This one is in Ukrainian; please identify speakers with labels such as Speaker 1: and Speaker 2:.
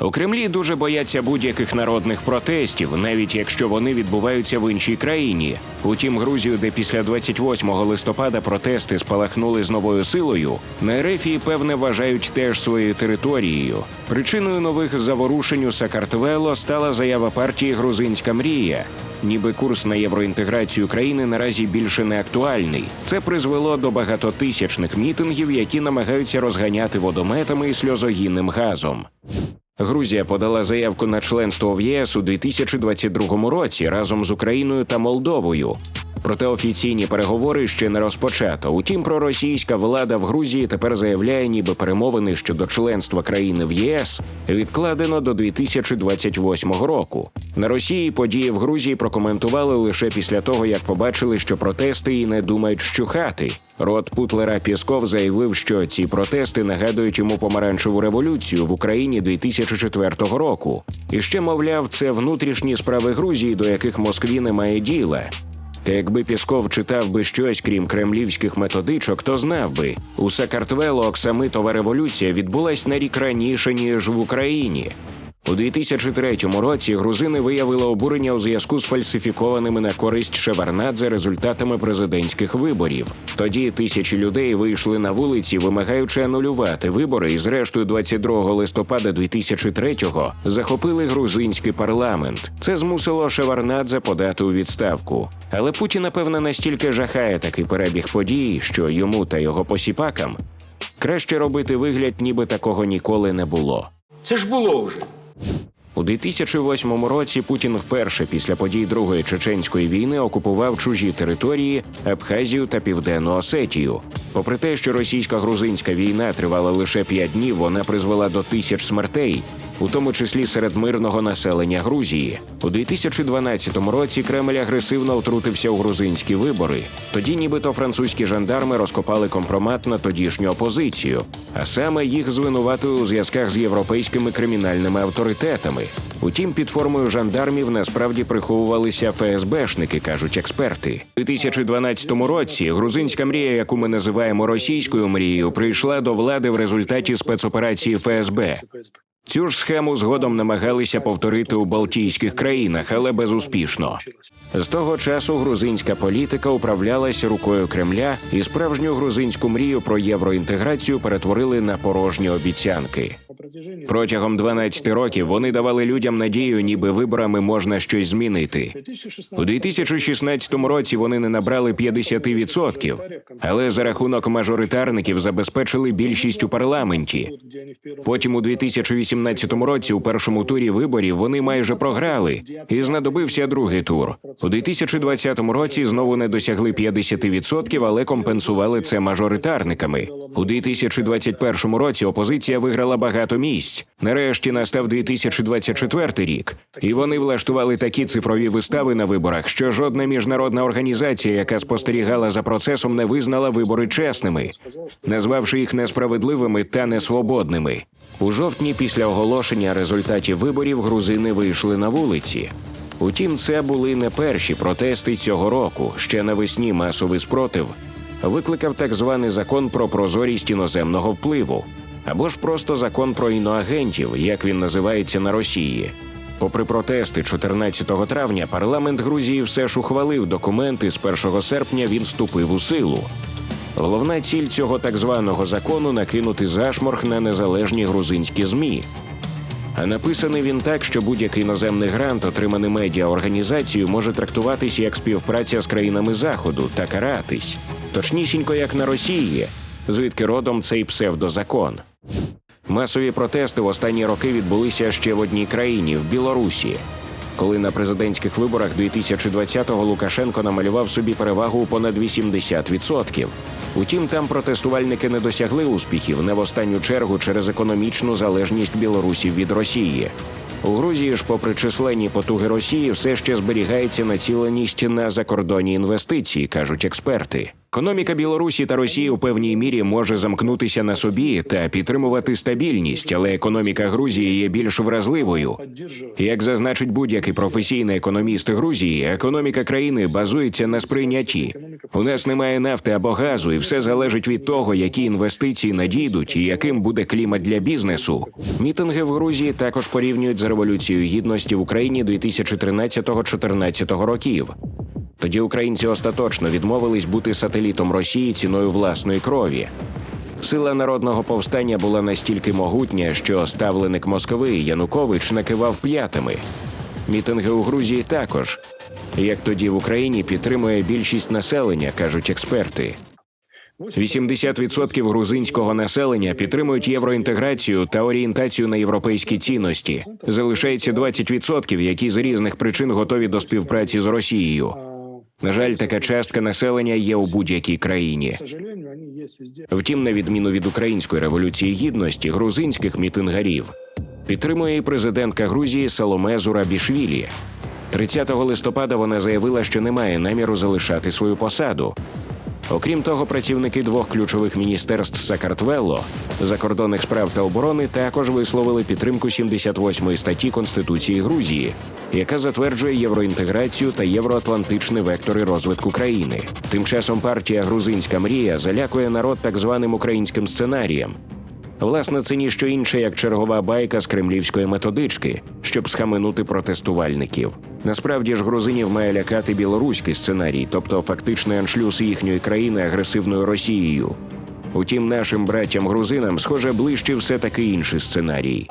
Speaker 1: У Кремлі дуже бояться будь-яких народних протестів, навіть якщо вони відбуваються в іншій країні. Утім, Грузію, де після 28 листопада протести спалахнули з новою силою, на Ерефії, певне, вважають теж своєю територією. Причиною нових заворушень у Сакартвело стала заява партії Грузинська мрія. Ніби курс на євроінтеграцію країни наразі більше не актуальний. Це призвело до багатотисячних мітингів, які намагаються розганяти водометами і сльозогінним газом. Грузія подала заявку на членство в ЄС у 2022 році разом з Україною та Молдовою. Проте офіційні переговори ще не розпочато. Утім, проросійська влада в Грузії тепер заявляє, ніби перемовини щодо членства країни в ЄС відкладено до 2028 року. На Росії події в Грузії прокоментували лише після того, як побачили, що протести і не думають щухати. Рот Путлера Пісков заявив, що ці протести нагадують йому помаранчеву революцію в Україні 2004 року. І ще мовляв, це внутрішні справи Грузії, до яких Москві немає діла. Та якби Пісков читав би щось крім кремлівських методичок, то знав би, у Сакартвело оксамитова революція відбулась на рік раніше ніж в Україні. У 2003 році грузини виявили обурення у зв'язку з фальсифікованими на користь Шеварнадзе результатами президентських виборів. Тоді тисячі людей вийшли на вулиці, вимагаючи анулювати вибори, і зрештою 22 листопада 2003-го захопили грузинський парламент. Це змусило Шеварнадзе подати у відставку. Але Путін, напевно, настільки жахає такий перебіг подій, що йому та його посіпакам краще робити вигляд, ніби такого ніколи не було.
Speaker 2: Це ж було вже.
Speaker 1: У 2008 році Путін вперше після подій Другої чеченської війни окупував чужі території Абхазію та Південну Осетію. Попри те, що російсько-грузинська війна тривала лише п'ять днів, вона призвела до тисяч смертей, у тому числі серед мирного населення Грузії. У 2012 році Кремль агресивно втрутився у грузинські вибори. Тоді, нібито французькі жандарми розкопали компромат на тодішню опозицію, а саме їх звинуватили у зв'язках з європейськими кримінальними авторитетами. Утім, під формою жандармів насправді приховувалися ФСБшники, кажуть експерти. У 2012 році грузинська мрія, яку ми називаємо російською мрією, прийшла до влади в результаті спецоперації ФСБ. Цю ж схему згодом намагалися повторити у Балтійських країнах, але безуспішно. З того часу грузинська політика управлялася рукою Кремля, і справжню грузинську мрію про євроінтеграцію перетворили на порожні обіцянки. Протягом 12 років вони давали людям надію, ніби виборами можна щось змінити. У 2016 році вони не набрали 50%, але за рахунок мажоритарників забезпечили більшість у парламенті. Потім у 2018 році у першому турі виборів вони майже програли, і знадобився другий тур. У 2020 році знову не досягли 50%, але компенсували це мажоритарниками. У 2021 році опозиція виграла багато місць. Нарешті настав 2024 рік, і вони влаштували такі цифрові вистави на виборах, що жодна міжнародна організація, яка спостерігала за процесом, не визнала вибори чесними, назвавши їх несправедливими та несвободними. У жовтні, після оголошення результатів виборів, грузини вийшли на вулиці. Утім, це були не перші протести цього року. Ще навесні масовий спротив викликав так званий закон про прозорість іноземного впливу, або ж просто закон про іноагентів, як він називається на Росії. Попри протести 14 травня, парламент Грузії все ж ухвалив документи. З 1 серпня він вступив у силу. Головна ціль цього так званого закону накинути зашморг на незалежні грузинські змі. А написаний він так, що будь-який іноземний грант, отриманий медіаорганізацією, може трактуватись як співпраця з країнами заходу та каратись, точнісінько як на Росії, звідки родом цей псевдозакон. Масові протести в останні роки відбулися ще в одній країні в Білорусі. Коли на президентських виборах 2020-го Лукашенко намалював собі перевагу у понад 80%. Утім, там протестувальники не досягли успіхів не в останню чергу через економічну залежність білорусів від Росії. У Грузії ж, попри численні потуги Росії, все ще зберігається націленість на закордонні інвестиції, кажуть експерти. Економіка Білорусі та Росії у певній мірі може замкнутися на собі та підтримувати стабільність, але економіка Грузії є більш вразливою. Як зазначить будь-який професійний економіст Грузії, економіка країни базується на сприйнятті. У нас немає нафти або газу, і все залежить від того, які інвестиції надійдуть і яким буде клімат для бізнесу. Мітинги в Грузії також порівнюють з революцією гідності в Україні 2013-14 років. Тоді українці остаточно відмовились бути сателітом Росії ціною власної крові. Сила народного повстання була настільки могутня, що ставленик Москви Янукович накивав п'ятами. Мітинги у Грузії також. Як тоді в Україні підтримує більшість населення, кажуть експерти. 80% грузинського населення підтримують євроінтеграцію та орієнтацію на європейські цінності. Залишається 20%, які з різних причин готові до співпраці з Росією. На жаль, така частка населення є у будь-якій країні. Втім, на відміну від української революції гідності, грузинських мітингарів підтримує і президентка Грузії Саломе Зурабішвілі. 30 листопада вона заявила, що не має наміру залишати свою посаду. Окрім того, працівники двох ключових міністерств Сакартвело закордонних справ та оборони також висловили підтримку 78 статті Конституції Грузії, яка затверджує євроінтеграцію та євроатлантичні вектори розвитку країни. Тим часом партія Грузинська мрія залякує народ так званим українським сценарієм. Власне, це ніщо інше, як чергова байка з кремлівської методички, щоб схаменути протестувальників. Насправді ж грузинів має лякати білоруський сценарій, тобто фактичний аншлюз їхньої країни агресивною Росією. Утім, нашим братям грузинам, схоже, ближче все таки інший сценарій.